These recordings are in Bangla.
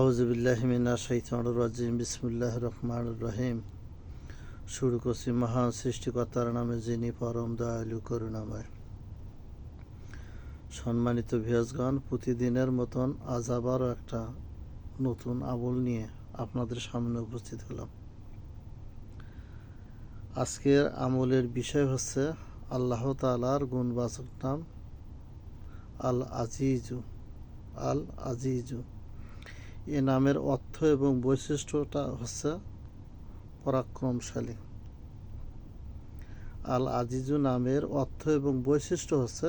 আউজবিল্লাহমিনা শৈতানুর রাজিম বিসমুল্লাহ রহমান রহিম। শুরু করছি মহান সৃষ্টিকর্তার নামে, যিনি পরম দয়ালু, করুণাময়। সম্মানিত ভিয়াজগণ প্রতিদিনের মতন আজ আবারও একটা নতুন আমল নিয়ে আপনাদের সামনে উপস্থিত হলাম। আজকের আমলের বিষয় হচ্ছে আল্লাহ তালার গুণবাচক নাম আল আজিজু আল আজিজু এ নামের অর্থ এবং বৈশিষ্ট্যটা হচ্ছে পরাক্রমশালী। আল আজিজু নামের অর্থ এবং বৈশিষ্ট্য হচ্ছে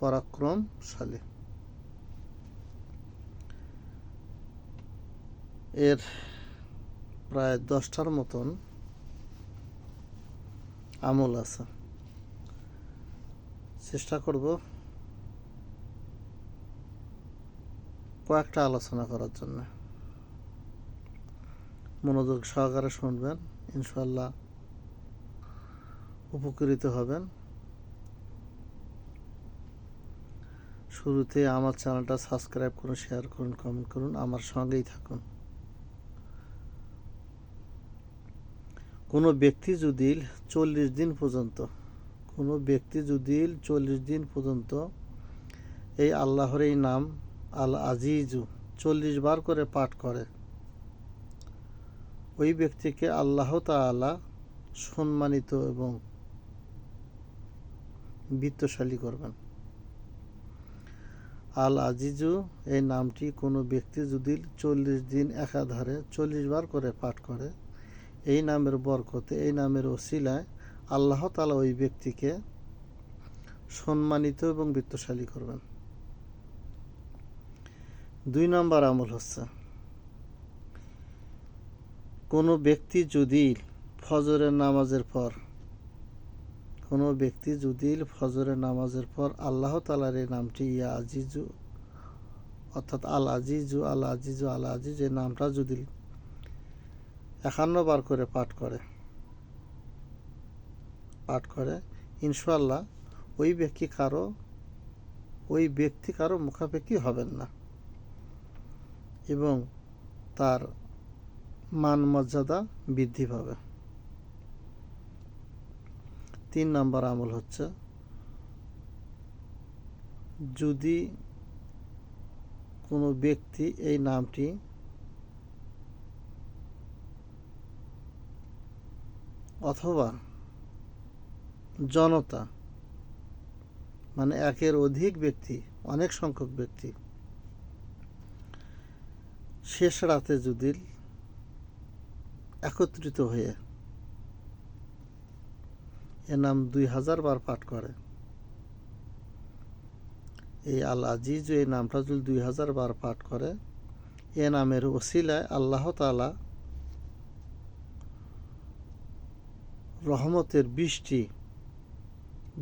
পরাক্রমশালী। এর প্রায় দশটার মতন আমল আছে। চেষ্টা করব কয়েকটা আলোচনা করার জন্য। মনোযোগ সহকারে শুনবেন ইনশাল্লাহ উপকৃত হবেন। শুরুতে আমার চ্যানেলটা সাবস্ক্রাইব করুন, শেয়ার করুন কমেন্ট করুন, আমার সঙ্গেই থাকুন। কোনো ব্যক্তি যদি চল্লিশ দিন পর্যন্ত, কোনো ব্যক্তি যদি চল্লিশ দিন পর্যন্ত এই আল্লাহর এই নাম আল আজিজু চল্লিশ বার করে পাঠ করে। ওই ব্যক্তিকে আল্লাহ তালা সম্মানিত এবং বিত্তশালী করবেন। আল আজিজু এই নামটি কোনো ব্যক্তি যদি চল্লিশ দিন একাধারে চল্লিশ বার করে পাঠ করে, এই নামের বরকতে, এই নামের ওসিলায় আল্লাহ তালা ওই ব্যক্তিকে সম্মানিত এবং বৃত্তশালী করবেন। দুই নম্বর আমল হচ্ছে, কোনো ব্যক্তি যদি ফজরের নামাজের পর, কোনো ব্যক্তি যদি ফজরের নামাজের পর আল্লাহ তালার এই নামটি ইয়া আজিজু, অর্থাৎ আল আজিজু আল আজিজু, আল আজিজ এই নামটা যদি একান্ন বার করে পাঠ করে পাঠ করে ইনশাল্লাহ ওই ব্যক্তি কারও, ওই ব্যক্তি কারও মুখাপেক্ষি হবেন না। এবং তার মান মর্যাদা বৃদ্ধি পাবে। তিন নম্বর আমল হচ্ছে, যদি কোনো ব্যক্তি এই নামটি অথবা জনতা মানে একের অধিক ব্যক্তি, অনেক সংখ্যক ব্যক্তি শেষ রাতে যদি একত্রিত হয়ে এ নাম দুই হাজার বার পাঠ করে। এই আল আজিজ এই নামটা যদি দুই হাজার বার পাঠ করে। এ নামের ওসিলায় আল্লাহ তালা রহমতের বৃষ্টি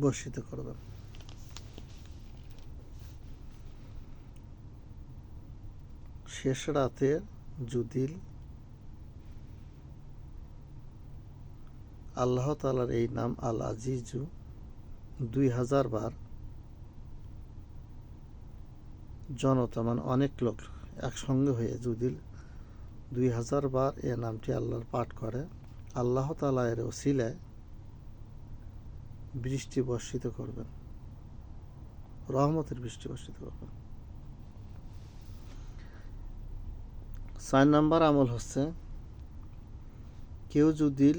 বর্ষিত করবেন। শেষ রাতে যদি আল্লাহ তালার এই নাম আল আজিজু দুই হাজার বার জনতা মানে অনেক লোক একসঙ্গে হয়ে যদি দুই হাজার বার এ নামটি আল্লাহর পাঠ করে। আল্লাহ তালা এর ওসিলায় বৃষ্টি বর্ষিত করবেন। রহমতের বৃষ্টি বর্ষিত করবেন। চার নাম্বার আমল হচ্ছে, কেউ যদি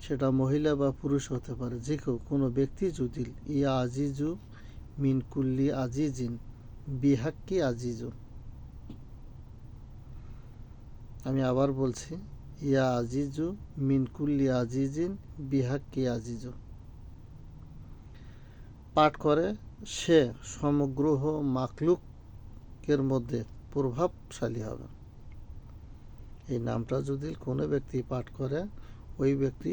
সেটা মহিলা বা পুরুষ হতে পারে, যে কেউ, কোনো ব্যক্তি যদি ইয়া আজিজু মিন কুল্লি আজিজিন বিহাক্কি আজিজু। আমি আবার বলছি, ইয়া আজিজু মিন কুল্লি আজিজিন বিহাক্কি আজিজু। পাঠ করে, সে সমগ্র মাকলুকের মধ্যে প্রভাবশালী হবে। এই নামটা যদি কোনো ব্যক্তি পাঠ করে ওই ব্যক্তি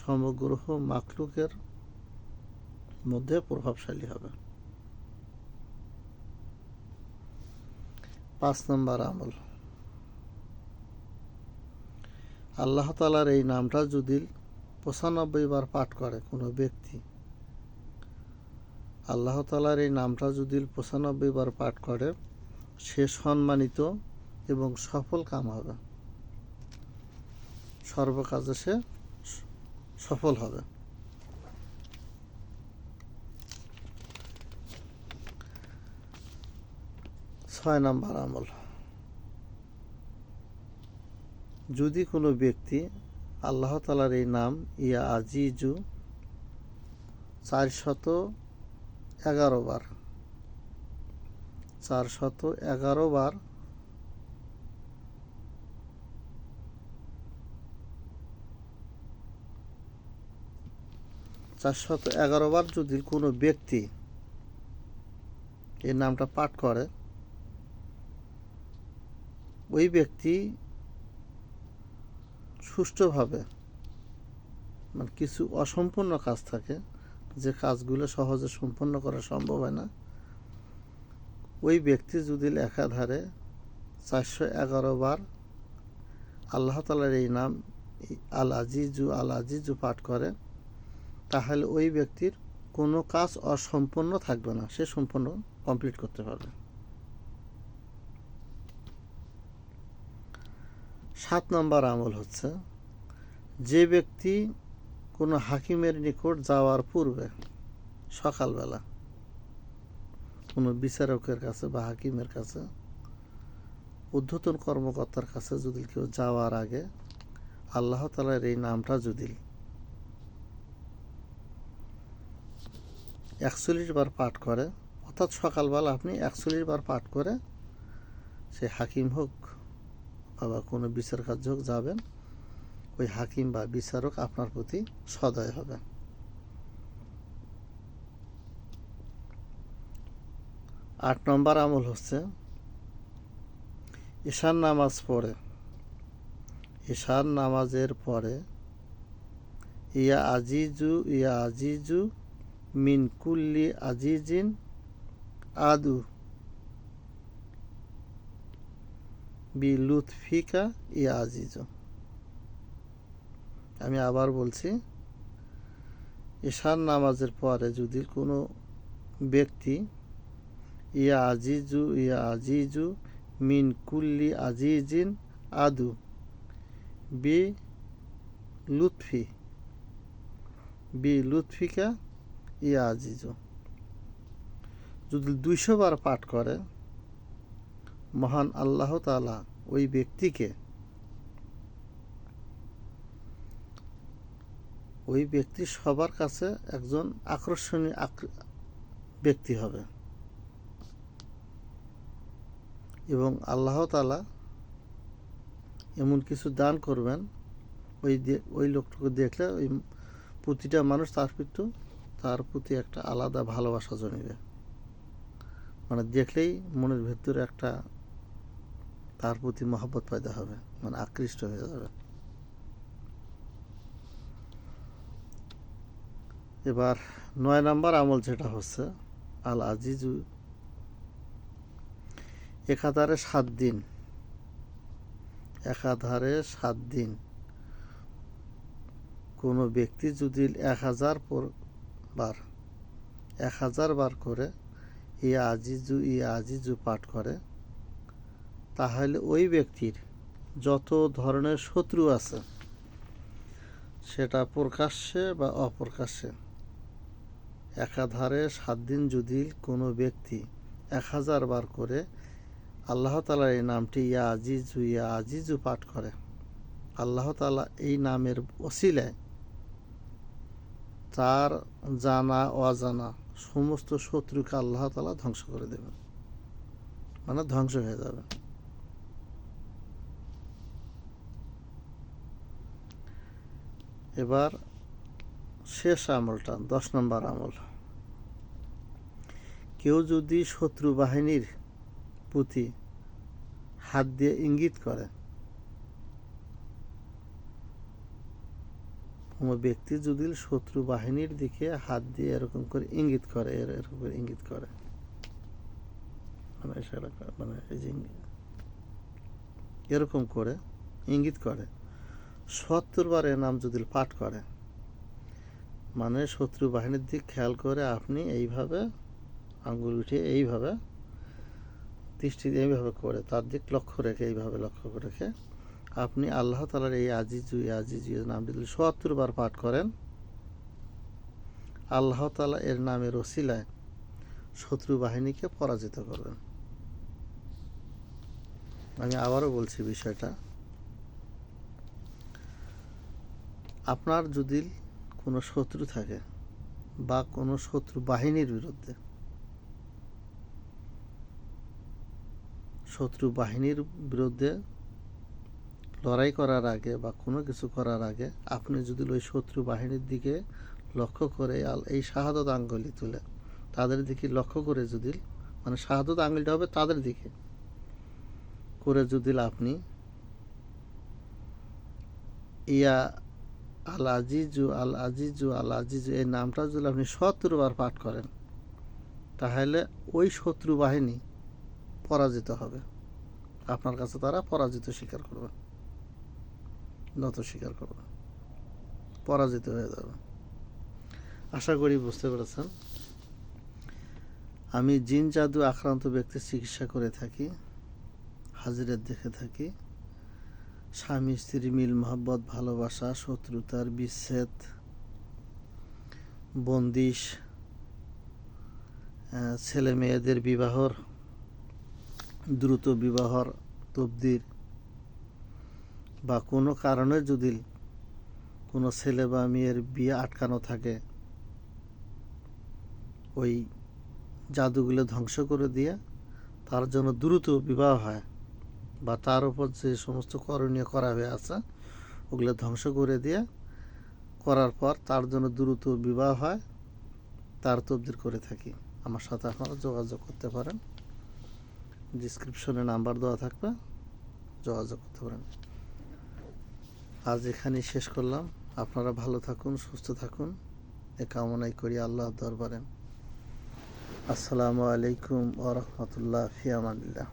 সমগ্র মাকলুকের মধ্যে প্রভাবশালী হবে। পাঁচ নম্বর আমল। আল্লাহ তালার এই নামটা যদি পঁচানব্বই বার পাঠ করে কোনো ব্যক্তি, আল্লাহ তালার এই নামটা যদি পঁচানব্বই বার পাঠ করে সে সম্মানিত এবং সফল কাম হবে সর্বকাজে সে সফল হবে। ছয় নম্বর আমল। যদি কোনো ব্যক্তি আল্লাহ তালার এই নাম ইয়া আজিজু চারশত এগারো বার চারশত এগারো বার চারশত এগারো বার যদি কোনো ব্যক্তি এই নামটা পাঠ করে, ওই ব্যক্তি সুষ্ঠুভাবে মানে কিছু অসম্পূর্ণ কাজ থাকে, যে কাজগুলো সহজে সম্পন্ন করা সম্ভব হয় না ওই ব্যক্তি যদি একাধারে চারশো এগারো বার আল্লাহ তালার এই নাম আল আজিজু আল আজিজু পাঠ করে, তাহলে ওই ব্যক্তির কোনো কাজ অসম্পূর্ণ থাকবে না। সে সম্পূর্ণ কমপ্লিট করতে পারবে। সাত নম্বর আমল হচ্ছে, যে ব্যক্তি কোনো হাকিমের নিকট যাওয়ার পূর্বে সকালবেলা কোনো বিচারকের কাছে বা হাকিমের কাছে, উদ্ধতন কর্মকর্তার কাছে যদি কেউ যাওয়ার আগে আল্লাহ তালার এই নামটা যদি একচল্লিশ বার পাঠ করে, অর্থাৎ সকালবেলা আপনি একচল্লিশ বার পাঠ করে সে হাকিম হোক বা কোনো বিচার কার্য হোক যাবেন, ওই হাকিম বা বিচারক আপনার প্রতি সদয় হবে আট নম্বর আমল হচ্ছে ঈশান নামাজ পড়ে। ঈশান নামাজের পরে, ইয়া আজিজু ইয়া আজিজু মিন কুল্লি আজিজিন আদু বি লুৎফিকা, ইয়া আজিজু। আমি আবার বলছি ঈশান নামাজের পরে যদি কোনো ব্যক্তি ইয়া আজিজু ইয়া আজিজু মিন কুল্লি আজিজিন আদু বি লুৎফি, বি লুৎফিকা ইয়া আজিজু যদি দুইশো বার পাঠ করে, মহান আল্লাহ তালা ওই ব্যক্তিকে ওই ব্যক্তি সবার কাছে একজন আকর্ষণীয় আক- ব্যক্তি হবে। এবং আল্লাহ তালা এমন কিছু দান করবেন, ওই ওই লোকটুকু দেখলে ওই প্রতিটা মানুষ তার কিন্তু তার প্রতি একটা আলাদা ভালোবাসা জন্মিবে। মানে দেখলেই মনের ভেতরে একটা তার প্রতি মহব্বত পয়দা হবে মানে আকৃষ্ট হয়ে যাবে। এবার নয় নাম্বার আমল যেটা হচ্ছে আল আজিজু একাধারে সাত দিন। একাধারে সাত দিন। কোনো ব্যক্তি যদি এক হাজার বার এক হাজার বার করে ইয়া আজিজু ই আজিজু পাঠ করে, তাহলে ওই ব্যক্তির যত ধরনের শত্রু আছে, সেটা প্রকাশ্যে বা অপ্রকাশ্যে, একাধারে সাত দিন যদি কোনো ব্যক্তি এক হাজার বার করে আল্লাহ তালার এই নামটি ইয়া আজিজু ইয়া আজিজু পাঠ করে। আল্লাহ তালা এই নামের ওসিলায় তার জানা, অজানা সমস্ত শত্রুকে আল্লাহ তালা ধ্বংস করে দেবেন। মানে ধ্বংস হয়ে যাবে। এবার শেষ আমলটা, দশ নম্বর আমল। কেউ যদি শত্রু বাহিনীর প্রতি হাত দিয়ে ইঙ্গিত করে। কোনো ব্যক্তি যদি শত্রু বাহিনীর দিকে হাত দিয়ে এরকম করে ইঙ্গিত করে এরকম করে ইঙ্গিত করে। মানে মানে এরকম করে ইঙ্গিত করে। সত্তর বার নাম যদি পাঠ করে মানে শত্রু বাহিনীর দিক খেয়াল করে আপনি এইভাবে আঙ্গুল উঠিয়ে এইভাবে দৃষ্টি দিয়ে এইভাবে করে, তার দিক লক্ষ্য রেখে এইভাবে লক্ষ্য রেখে আপনি আল্লাহ তালার এই আজিজু আজিজু নামটি যদি সত্তর বার পাঠ করেন। আল্লাহ তালা এর নামে রসিলায় শত্রু বাহিনীকে পরাজিত করবেন। আমি আবারও বলছি বিষয়টা। আপনার যদি কোনো শত্রু থাকে বা কোনো শত্রু বাহিনীর বিরুদ্ধে শত্রু বাহিনীর বিরুদ্ধে লড়াই করার আগে বা কোনো কিছু করার আগে আপনি যদি ওই শত্রু বাহিনীর দিকে লক্ষ্য করে আল- এই শাহাদত আঙ্গুলি তুলে, তাদের দিকে লক্ষ্য করে যদি মানে শাহাদত আঙ্গুলটা হবে তাদের দিকে করে যদি আপনি ইয়া আল আজিজু আল আজিজু আল আজিজু এই নামটা যদি আপনি সত্তরবার পাঠ করেন, তাহলে ওই শত্রু বাহিনী পরাজিত হবে। আপনার কাছে তারা পরাজিত স্বীকার করবে। নত স্বীকার করবে। পরাজিত হয়ে যাবে। আশা করি বুঝতে পেরেছেন। আমি জিন জাদু আক্রান্ত ব্যক্তির চিকিৎসা করে থাকি হাজিরের দেখে থাকি। স্বামী, স্ত্রী মিল, মহব্বত, ভালোবাসা, শত্রুতার বিচ্ছেদ, বন্দিশ ছেলে মেয়েদের বিবাহর দ্রুত বিবাহর তবদির বা কোনো কারণে যদি কোনো ছেলে বা মেয়ের বিয়ে আটকানো থাকে, ওই জাদুগুলো ধ্বংস করে দিয়ে তার জন্য দ্রুত বিবাহ হয় বা তার উপর যে সমস্ত করণীয় করা হয়ে আছে, ওগুলো ধ্বংস করে দিয়ে করার পর তার জন্য দ্রুত বিবাহ হয়, তার তবদির করে থাকি। আমার সাথে আপনারা যোগাযোগ করতে পারেন। ডিসক্রিপশনে নাম্বার দেওয়া থাকবে, যোগাযোগ করতে পারেন। আজ এখানেই শেষ করলাম। আপনারা ভালো থাকুন, সুস্থ থাকুন। এ কামনাই করি আল্লাহ দরবারে। আসসালামু আলাইকুম ওরহমতুল্লাহ ফিয়ামানিল্লাহ